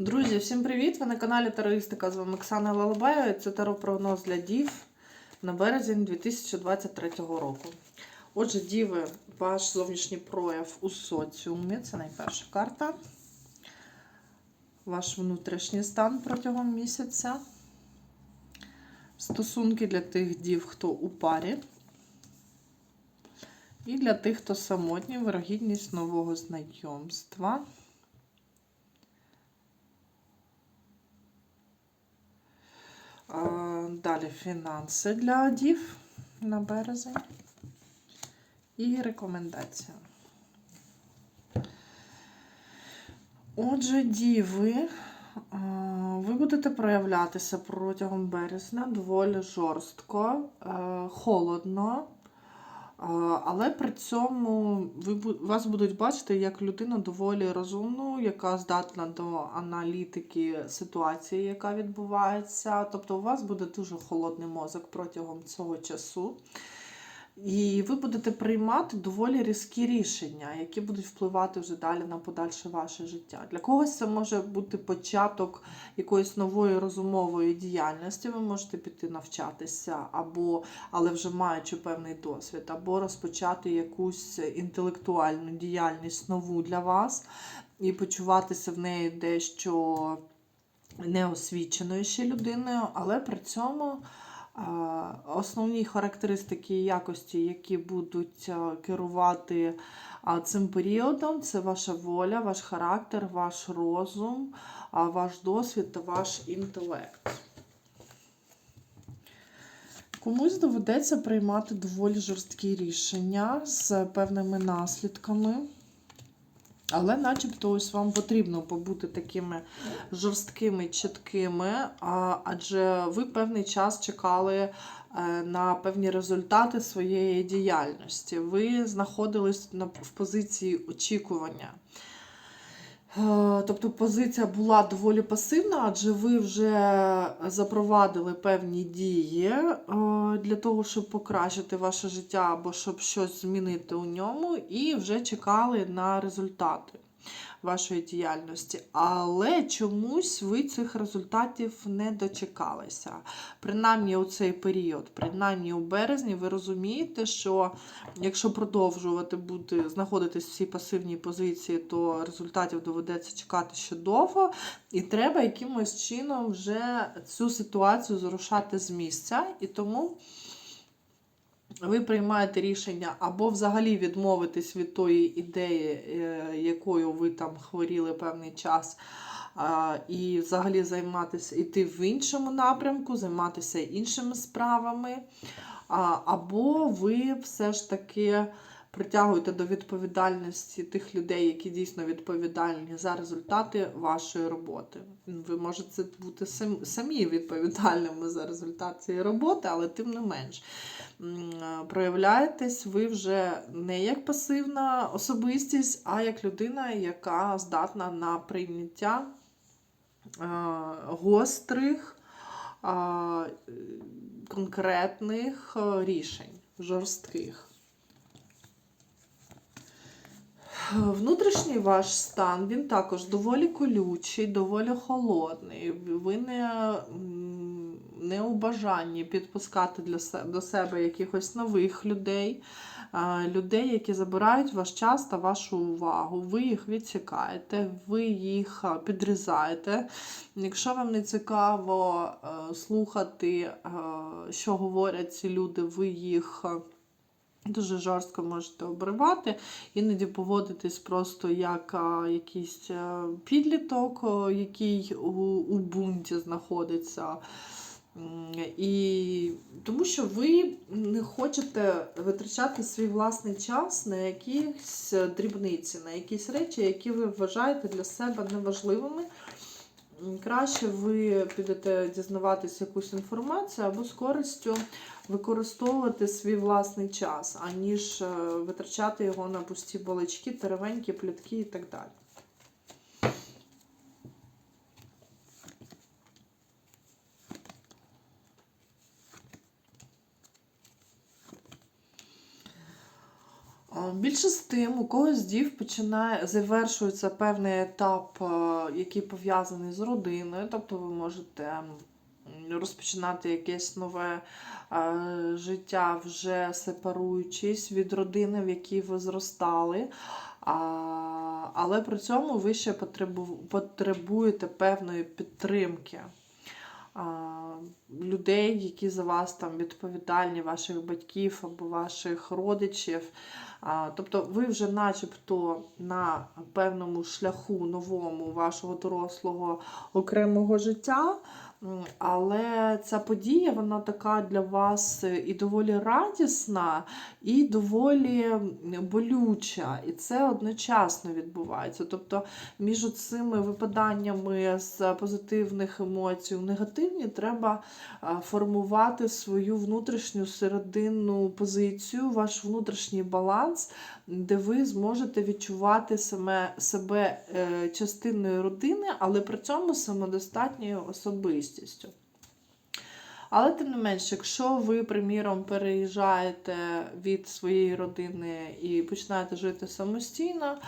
Друзі, всім привіт! Ви на каналі Тароїстика. З вами Оксана Лалабаєва. і Це таро-прогноз для дів на березень 2023 року. Отже, діви, ваш зовнішній прояв у соціумі. Це найперша карта. Ваш внутрішній стан протягом місяця. Стосунки для тих дів, хто у парі. І для тих, хто самотній, вирогідність нового знайомства. А, Далі фінанси для дів на березень. І рекомендація. Отже, діви, ви будете проявлятися протягом березня доволі жорстко, е, холодно. Але при цьому ви вас будуть бачити як людину доволі розумну, яка здатна до аналітики ситуації, яка відбувається. Тобто у вас буде дуже холодний мозок протягом цього часу. І ви будете приймати доволі різкі рішення, які будуть впливати вже далі на подальше ваше життя. Для когось це може бути початок якоїсь нової розумової діяльності. Ви можете піти навчатися, або, але вже маючи певний досвід, або розпочати якусь інтелектуальну діяльність нову для вас і почуватися в неї дещо неосвіченою ще людиною, але при цьому. Основні характеристики і якості, які будуть керувати цим періодом, це ваша воля, ваш характер, ваш розум, ваш досвід та ваш інтелект. Комусь доведеться приймати доволі жорсткі рішення з певними наслідками. Але начебто ось вам потрібно побути такими жорсткими, чіткими, адже ви певний час чекали е, на певні результати своєї діяльності. Ви знаходились в позиції очікування. Е, Тобто позиція була доволі пасивна, адже ви вже запровадили певні дії е, для того, щоб покращити ваше життя або щоб щось змінити у ньому, і вже чекали на результати вашої діяльності. Але чомусь ви цих результатів не дочекалися. Принаймні у цей період, принаймні у березні, ви розумієте, що якщо продовжувати бути знаходитись в цій пасивній позиції, то результатів доведеться чекати ще довго, і треба якимось чином вже цю ситуацію зрушати з місця. І тому ви приймаєте рішення або взагалі відмовитись від тої ідеї, е, якою ви там хворіли певний час. І взагалі займатися, йти в іншому напрямку, займатися іншими справами. Або ви все ж таки притягуєте до відповідальності тих людей, які дійсно відповідальні за результати вашої роботи. Ви можете бути самі відповідальними за результат цієї роботи, але тим не менш. М, проявляєтесь ви вже не як пасивна особистість, а як людина, яка здатна на прийняття е, гострих, е, конкретних е, рішень, жорстких. Внутрішній ваш стан, він також доволі колючий, доволі холодний. Ви не, не у бажанні підпускати для до себе якихось нових людей, людей, які забирають ваш час та вашу увагу. Ви їх відсікаєте, ви їх підрізаєте. Якщо вам не цікаво е, слухати, е, що говорять ці люди, ви їх. е, Дуже жорстко можете обривати, іноді поводитись просто як а, якийсь підліток, який у, у бунті знаходиться. І тому що ви не хочете витрачати свій власний час на якісь дрібниці, на якісь речі, які ви вважаєте для себе неважливими. Краще ви підете дізнаватися якусь інформацію або з користю використовувати свій власний час, аніж е, витрачати його на пусті балачки, теревенькі, плітки і так далі. А, Більше з тим, у когось з дів починає завершується певний етап, е, який пов'язаний з родиною. Тобто ви можете розпочинати якесь нове е, життя, вже сепаруючись від родини, в якій ви зростали. Але при цьому ви ще потребу- потребуєте певної підтримки. а, Людей, які за вас там відповідальні, ваших батьків або ваших родичів. Тобто ви вже начебто на певному шляху новому вашого дорослого окремого життя. Але ця подія, вона така для вас і доволі радісна, і доволі болюча. І це одночасно відбувається. Тобто між цими випаданнями з позитивних емоцій у негативні треба формувати свою внутрішню серединну позицію, ваш внутрішній баланс, де ви зможете відчувати саме, себе е, частиною родини, але при цьому самодостатньою особистістю. Але тим не менш, якщо ви, приміром, переїжджаєте від своєї родини і починаєте жити самостійно,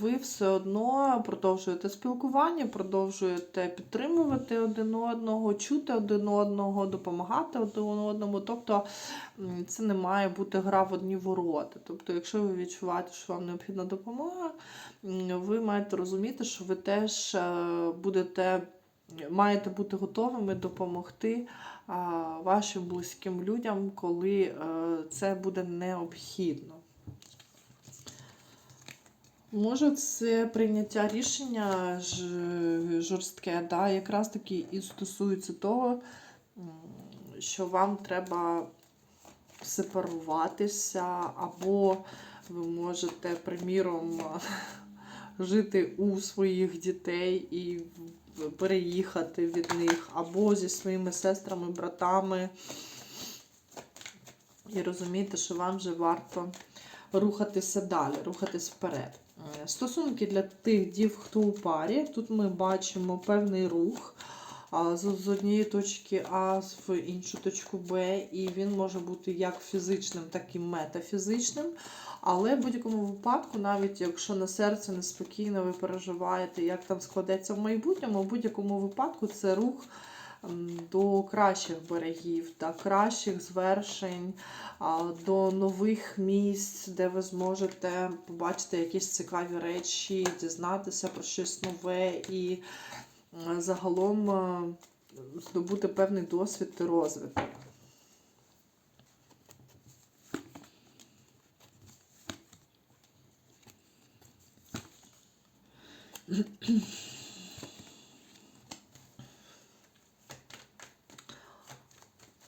ви все одно продовжуєте спілкування, продовжуєте підтримувати один одного, чути один одного, допомагати один одному. Тобто це не має бути гра в одні ворота. Тобто, якщо ви відчуваєте, що вам необхідна допомога, ви маєте розуміти, що ви теж е, будете. Маєте бути готовими допомогти вашим близьким людям, коли е, це буде необхідно. Може, це прийняття рішення жорстке, да, якраз таки і стосується того, що вам треба сепаруватися, або ви можете, приміром, жити у своїх дітей і переїхати від них, або зі своїми сестрами, братами. І розумієте, що вам вже варто рухатися далі, рухатись вперед. Е, Стосунки для тих дів, хто у парі. Тут ми бачимо певний рух з, однієї точки А в іншу точку Б, і він може бути як фізичним, так і метафізичним. Але в будь-якому випадку, навіть якщо на серці неспокійно ви переживаєте, як там складеться в майбутньому, в будь-якому випадку це рух до кращих берегів, та кращих звершень, до нових місць, де ви зможете побачити якісь цікаві речі, дізнатися про щось нове і загалом е, здобути певний досвід і розвиток.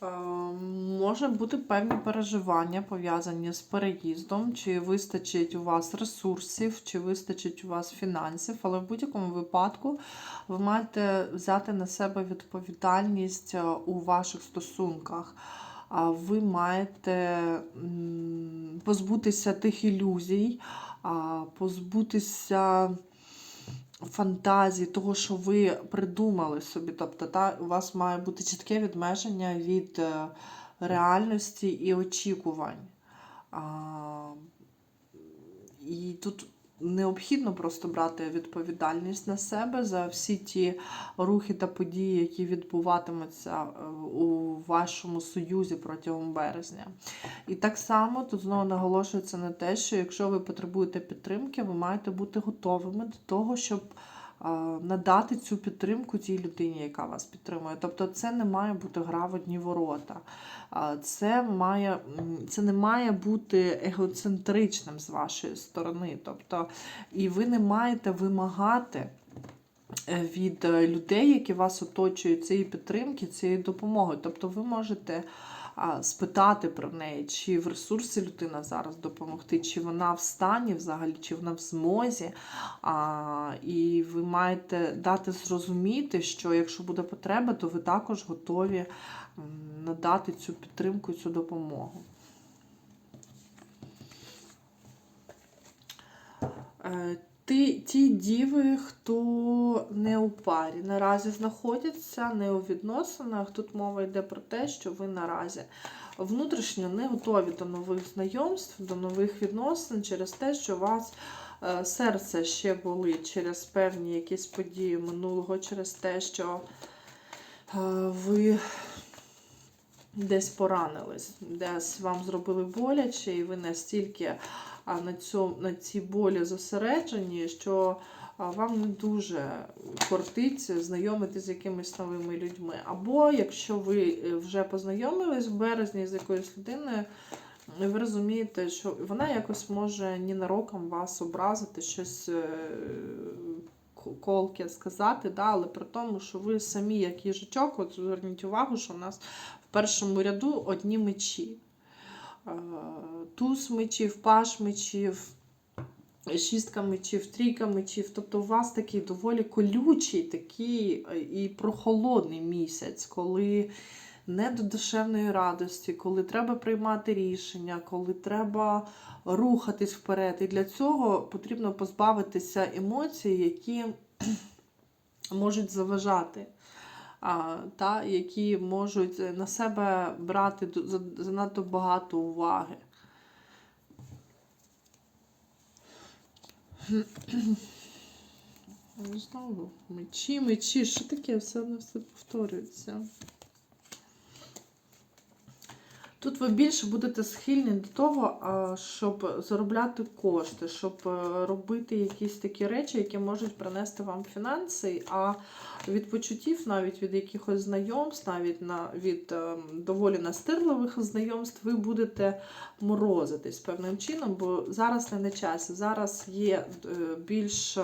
Може бути певні переживання пов'язані з переїздом, чи вистачить у вас ресурсів, чи вистачить у вас фінансів, але в будь-якому випадку ви маєте взяти на себе відповідальність е, у ваших стосунках. А Ви маєте позбутися тих ілюзій, позбутися фантазії, того, що ви придумали собі. Тобто, та, у вас має бути чітке відмеження від е, реальності і очікувань. А, і тут необхідно просто брати відповідальність на себе за всі ті рухи та події, які відбуватимуться е, у вашому союзі протягом березня. І так само тут знову наголошується на те, що якщо ви потребуєте підтримки, ви маєте бути готовими до того, щоб надати цю підтримку тій людині, яка вас підтримує. Тобто це не має бути гра в одні ворота. Це, має, це не має бути егоцентричним з вашої сторони. Тобто, і ви не маєте вимагати е, від е, людей, які вас оточують, цієї підтримки, цієї допомоги. Тобто ви можете спитати про неї, чи в ресурсі людина зараз допомогти, чи вона в стані взагалі, чи вона в змозі. А, І ви маєте дати зрозуміти, що якщо буде потреба, то ви також готові надати цю підтримку, цю допомогу. Ті, ті діви, хто не у парі, наразі знаходяться не у відносинах. Тут мова йде про те, що ви наразі внутрішньо не готові до нових знайомств, до нових відносин через те, що у вас е, серце ще болить через певні якісь події минулого, через те, що е, ви десь поранились, десь вам зробили боляче, і ви настільки на, цьому, на цій болі зосереджені, що вам не дуже кортить знайомитися з якимись новими людьми. Або якщо ви е, вже познайомились в березні з якоюсь людиною, ви розумієте, що вона якось може ненароком вас образити, щось е, колке сказати, да, але при тому, що ви самі, як їжачок, от зверніть увагу, що у нас в першому ряду одні мечі. Е, Туз мечів, паш мечів, шістка мечів, трійка мечів. Тобто у вас такий доволі колючий, такий е, і прохолодний місяць, коли не до душевної радості, коли треба приймати рішення, коли треба рухатись вперед. І для цього потрібно позбавитися емоцій, які можуть заважати. Та, які можуть на себе брати занадто багато уваги. Знову мечі, мечі, що таке? Все все повторюється. Тут ви більше будете схильні до того, щоб заробляти кошти, щоб е, робити якісь такі речі, які можуть принести вам фінанси, а від почуттів, навіть від якихось знайомств, навіть на, від е, доволі настирливих знайомств, ви будете морозитись певним чином, бо зараз не на часі. Зараз є е, більш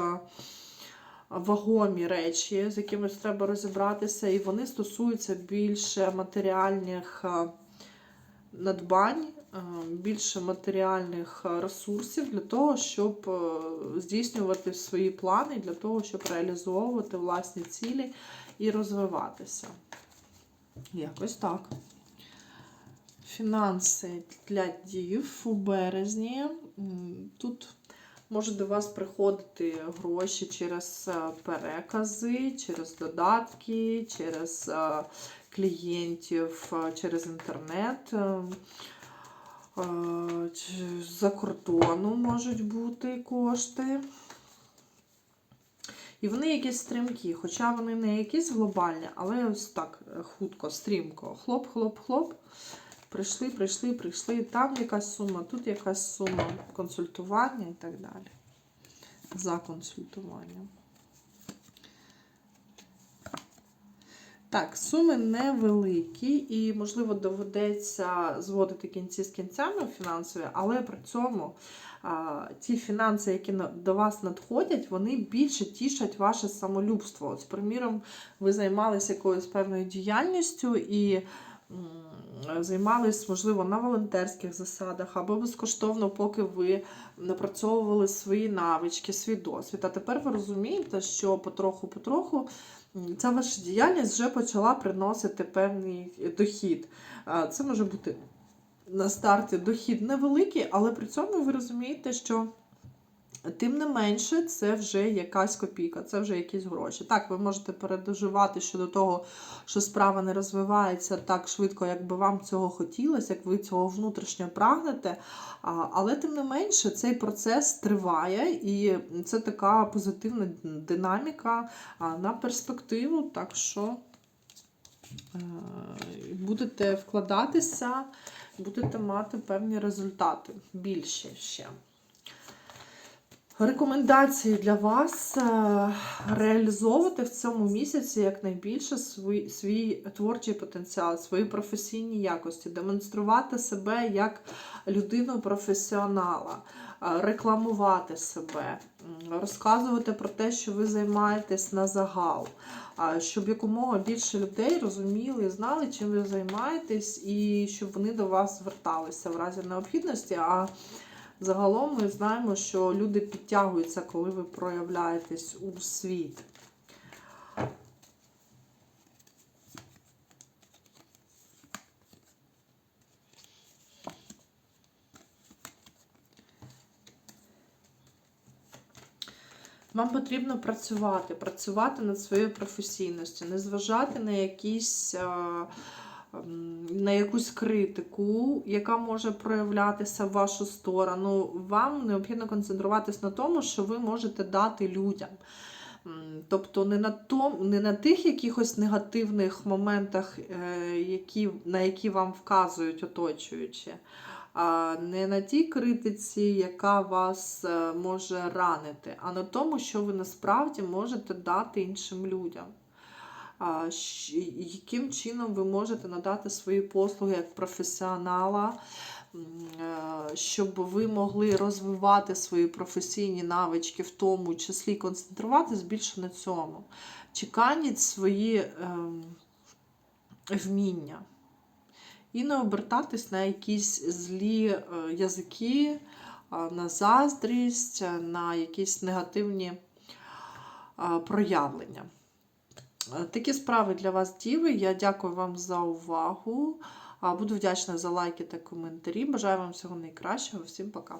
вагомі речі, з якими треба розібратися, і вони стосуються більше матеріальних. Надбань, е, більше матеріальних ресурсів для того, щоб е, здійснювати свої плани, для того, щоб реалізовувати власні цілі і розвиватися. Якось так. Фінанси для дів у березні. Тут можуть до вас приходити гроші через е, перекази, через додатки, через клієнтів е, через інтернет. е, е, За кордону можуть бути кошти. І вони якісь стрімкі, хоча вони не якісь глобальні, але ось так хутко, стрімко. Хлоп-хлоп-хлоп. Прийшли, прийшли, прийшли. Там якась сума, тут якась сума консультування і так далі. За консультуванням. Так, суми невеликі і, можливо, доведеться зводити кінці з кінцями фінансові, але при цьому а, ті фінанси, які до вас надходять, вони більше тішать ваше самолюбство. От, приміром, ви займалися якоюсь певною діяльністю і займались, можливо, на волонтерських засадах або безкоштовно, поки ви напрацьовували свої навички, свій досвід. А тепер ви розумієте, що потроху-потроху ця ваша діяльність вже почала приносити певний дохід. Це може бути на старті дохід невеликий, але при цьому ви розумієте, що тим не менше це вже якась копійка, це вже якісь гроші. Так, ви можете передоживати щодо того, що справа не розвивається так швидко, як би вам цього хотілося, як ви цього внутрішньо прагнете. Але тим не менше цей процес триває, і це така позитивна динаміка на перспективу. Так що е, будете вкладатися, будете мати певні результати більші ще. Рекомендації для вас е, реалізовувати в цьому місяці якнайбільше свій, свій творчий потенціал, свої професійні якості, демонструвати себе як людину професіонала, е, рекламувати себе, розказувати про те, що ви займаєтесь на загал, щоб якомога більше людей розуміли і знали, чим ви займаєтесь, і щоб вони до вас зверталися в разі необхідності. А Загалом ми знаємо, що люди підтягуються, коли ви проявляєтесь у світ. Вам потрібно працювати, працювати над своєю професійністю, не зважати на якісь. Е, м, На якусь критику, яка може проявлятися в вашу сторону, вам необхідно концентруватись на тому, що ви можете дати людям. Тобто не на том, не на тих якихось негативних моментах, е, які, на які вам вказують оточуючі, а не на тій критиці, яка вас е, може ранити, а на тому, що ви насправді можете дати іншим людям. Яким чином ви можете надати свої послуги як професіонала, е, щоб ви могли розвивати свої професійні навички, в тому числі концентруватись більше на цьому. Чеканіть свої ем, вміння. І не обертатись на якісь злі е, язики, на заздрість, на якісь негативні проявлення. Е, Такі справи для вас, діви. Я дякую вам за увагу. Буду вдячна за лайки та коментарі. Бажаю вам всього найкращого. Всім пока.